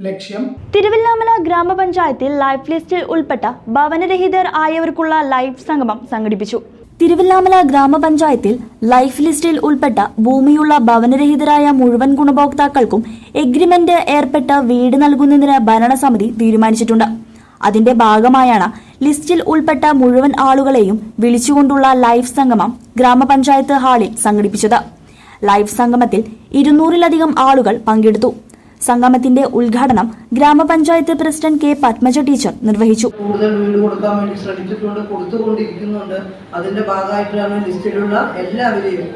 ലക്ഷ്യം. തിരുവല്ലാമല ഗ്രാമപഞ്ചായത്തിൽ ലൈഫ് ലിസ്റ്റിൽ ഉൾപ്പെട്ട ഭവനരഹിതർ ആയവർക്കുള്ള ലൈഫ് സംഗമം സംഘടിപ്പിച്ചു. തിരുവല്ലാമല ഗ്രാമപഞ്ചായത്തിൽ ലൈഫ് ലിസ്റ്റിൽ ഉൾപ്പെട്ട ഭൂമിയുള്ള ഭവനരഹിതരായ മുഴുവൻ ഗുണഭോക്താക്കൾക്കും എഗ്രിമെന്റ് ഏർപ്പെട്ട വീട് നൽകുന്നതിന് ഭരണസമിതി തീരുമാനിച്ചിട്ടുണ്ട്. അതിന്റെ ഭാഗമായാണ് ലിസ്റ്റിൽ ഉൾപ്പെട്ട മുഴുവൻ ആളുകളെയും വിളിച്ചുകൊണ്ടുള്ള ലൈഫ് സംഗമം ഗ്രാമപഞ്ചായത്ത് ഹാളിൽ സംഘടിപ്പിച്ചത്. ലൈഫ് സംഗമത്തിൽ ഇരുന്നൂറിലധികം ആളുകൾ പങ്കെടുത്തു. സംഗമത്തിന്റെ ഉദ്ഘാടനം ഗ്രാമപഞ്ചായത്ത് പ്രസിഡന്റ് കെ പത്മജ ടീച്ചർ നിർവഹിച്ചു. കൂടുതൽ വീട് കൊടുക്കാൻ വേണ്ടി ശ്രമിച്ചിട്ടുണ്ട് കൊടുത്തുകൊണ്ടിരിക്കുന്നുണ്ട്. അതിന്റെ ഭാഗമായിട്ടാണ് ലിസ്റ്റിലുള്ള എല്ലാവരെയും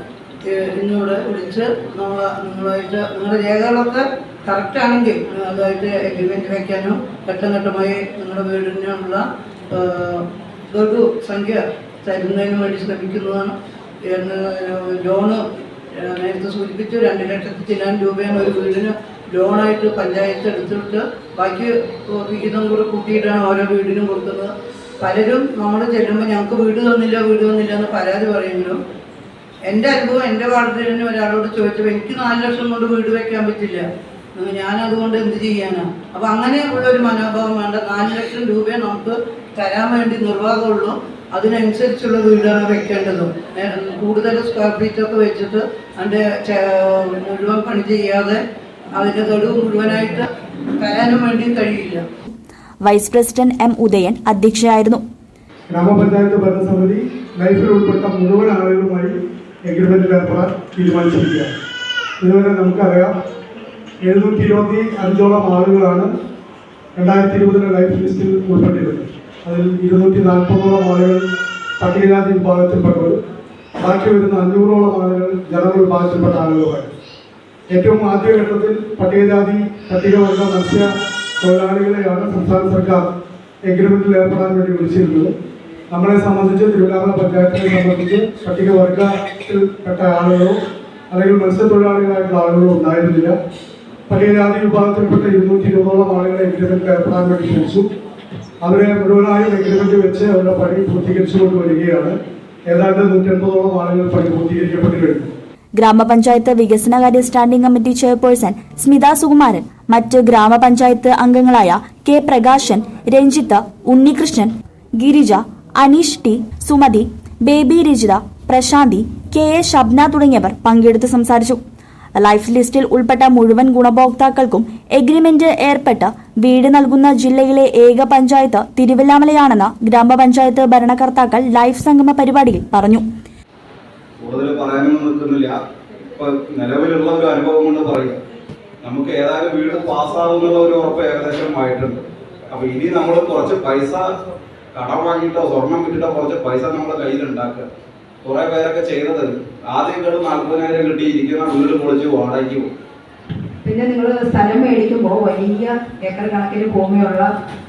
ഇന്നിവിടെ വിളിച്ച് നമ്മൾ നിങ്ങളായിട്ട് നിങ്ങളുടെ രേഖകളൊക്കെ കറക്റ്റ് ആണെങ്കിൽ അതായിട്ട് എഗ്രിമെന്റ് വെക്കാനും ഘട്ടം ഘട്ടമായി നിങ്ങളുടെ വീടിനുള്ള ഒരു സംഖ്യ തരുന്നതിന് വേണ്ടി ശ്രമിക്കുന്നതാണ്. ലോണ് നേരത്തെ സൂചിപ്പിച്ചു രണ്ട് ലക്ഷത്തി ചില്ലാൻ രൂപയാണ് ഒരു വീടിന് ലോണായിട്ട് പഞ്ചായത്ത് എടുത്തിട്ട് ബാക്കി വിഹിതം കൂടെ കൂട്ടിയിട്ടാണ് ഓരോ വീടിനും കൊടുക്കുന്നത്. പലരും നമ്മൾ ചെല്ലുമ്പോൾ ഞങ്ങൾക്ക് വീട് തന്നില്ല വീട് തന്നില്ല എന്ന് പരാതി പറയുമെങ്കിലും എന്റെ അനുഭവം എന്റെ വാർഡിൽ തന്നെ ഒരാളോട് ചോദിച്ചപ്പോൾ എനിക്ക് നാല് ലക്ഷം കൊണ്ട് വീട് വെക്കാൻ പറ്റില്ല. ഞാനതുകൊണ്ട് എന്ത് ചെയ്യാനാണ് അപ്പം അങ്ങനെയുള്ള ഒരു മനോഭാവം വേണ്ട. നാല് ലക്ഷം രൂപ നമുക്ക് തരാൻ വേണ്ടി നിർവാഹമുള്ളൂ. അതിനനുസരിച്ചുള്ള വീടാണ് വെക്കേണ്ടത്. കൂടുതൽ സ്ക്വയർ ഫീറ്റ് ഒക്കെ വെച്ചിട്ട് അതിന്റെ മുഴുവൻ പണി ചെയ്യാതെ അതിന്റെ തൊടു മുഴുവനായിട്ട് തരാനും വേണ്ടി കഴിയില്ല. വൈസ് പ്രസിഡന്റ് എം ഉദയൻ അധ്യക്ഷയായിരുന്നു. ഗ്രാമപഞ്ചായത്ത് ഭരണസമിതി ലൈഫിൽ ഉൾപ്പെട്ട മുഴുവൻ ആളുകളുമായി എഗ്രിമെന്റിൽ ഏർപ്പെടാൻ തീരുമാനിച്ചിരിക്കുകയാണ്. ഇതുവരെ നമുക്കറിയാം എഴുന്നൂറ്റി ഇരുപത്തി അഞ്ചോളം ആളുകളാണ് രണ്ടായിരത്തി ഇരുപതിലെ ലൈഫ് ലിസ്റ്റിൽ ഉൾപ്പെട്ടിരുന്നത്. അതിൽ ഇരുന്നൂറ്റി നാൽപ്പതോളം ആളുകൾ പട്ടികജാതി വിഭാഗത്തിൽപ്പെട്ടവർ ബാക്കി വരുന്ന അഞ്ഞൂറോളം ആളുകൾ ജനറൽ വിഭാഗത്തിൽപ്പെട്ട ആളുകളുമായിരുന്നു. ഏറ്റവും ആദ്യഘട്ടത്തിൽ പട്ടികജാതി പട്ടികവർഗ മത്സ്യ തൊഴിലാളികളെയാണ് സംസ്ഥാന സർക്കാർ എഗ്രിമെന്റിൽ ഏർപ്പെടാൻ വേണ്ടി വിളിച്ചിരുന്നത്. നമ്മളെ സംബന്ധിച്ച് തിരുവല്ലാമല പഞ്ചായത്തിനെ സംബന്ധിച്ച് പട്ടികവർഗത്തിൽപ്പെട്ട ആളുകളോ അല്ലെങ്കിൽ മത്സ്യത്തൊഴിലാളികളായിട്ടുള്ള ആളുകളോ ഉണ്ടായിരുന്നില്ല. പട്ടികജാതി വിഭാഗത്തിൽപ്പെട്ട ഇരുന്നൂറ്റി ഇരുപതോളം ആളുകളെ എഗ്രിമെന്റിൽ ഏർപ്പെടാൻ വേണ്ടി ക്ഷണിച്ചു അവരെ മുഴുവനായും എഗ്രിമെന്റ് വെച്ച് അവരുടെ പണി പൂർത്തീകരിച്ചുകൊണ്ട് വരികയാണ്. ഏതാണ്ട് നൂറ്റൻപതോളം ആളുകൾ പണി പൂർത്തീകരിക്കപ്പെട്ടു കഴിഞ്ഞു ഗ്രാമപഞ്ചായത്ത് വികസനകാര്യ standing committee chairperson Smitha Sukumaran മറ്റ് ഗ്രാമപഞ്ചായത്ത് അംഗങ്ങളായ K Prakashan Ranjith Unnikrishnan Girija Aneesh T Sumathi Baby Rajitha Prashanthi K A Shabna തുടങ്ങിയവർ പങ്കെടുത്ത് സംസാരിച്ചു. ലൈഫ് ലിസ്റ്റിൽ ഉൾപ്പെട്ട മുഴുവൻ ഗുണഭോക്താക്കൾക്കും എഗ്രിമെന്റ് ഏർപ്പെട്ട് വീട് നൽകുന്ന ജില്ലയിലെ ഏക പഞ്ചായത്ത് തിരുവല്ലാമലയാണെന്ന് ഗ്രാമപഞ്ചായത്ത് ഭരണകർത്താക്കൾ ലൈഫ് സംഗമ പരിപാടിയിൽ പറഞ്ഞു. കൂടുതൽ പറയാനൊന്നും നിൽക്കുന്നില്ല. ഇപ്പൊ നിലവിലുള്ള ഒരു അനുഭവം കൊണ്ട് പറയുക. നമുക്ക് ഏതായാലും വീട് പാസ്സാവുന്നുള്ള ഒരു ഉറപ്പ് ഏകദേശം ആയിട്ടുണ്ട്. അപ്പൊ ഇനി നമ്മൾ കുറച്ച് പൈസ കടം വാങ്ങിയിട്ടോ സ്വർണം വിട്ടിട്ടോ കുറച്ച് പൈസ നമ്മുടെ കയ്യിൽ ഉണ്ടാക്കുക. കുറെ പേരൊക്കെ ചെയ്തത് ആദ്യം കേട്ട് നാൽപ്പതിനായിരം കിട്ടി ഇരിക്കുന്ന വീട് പൊളിച്ച് വാടകയ്ക്ക് പോകും. പിന്നെ നിങ്ങൾ സ്ഥലം മേടിക്കുമ്പോൾ വലിയ ഏക്കർ കണക്കിന് ഭൂമിയുള്ള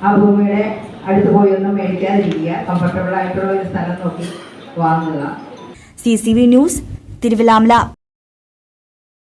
ആ ഭൂമിയുടെ അടുത്ത് പോയി ഒന്നും മേടിക്കാതിരിക്കുക. കംഫർട്ടബിൾ ആയിട്ടുള്ള ഒരു സ്ഥലം നോക്കി വാങ്ങുക. C news Thiruvallamala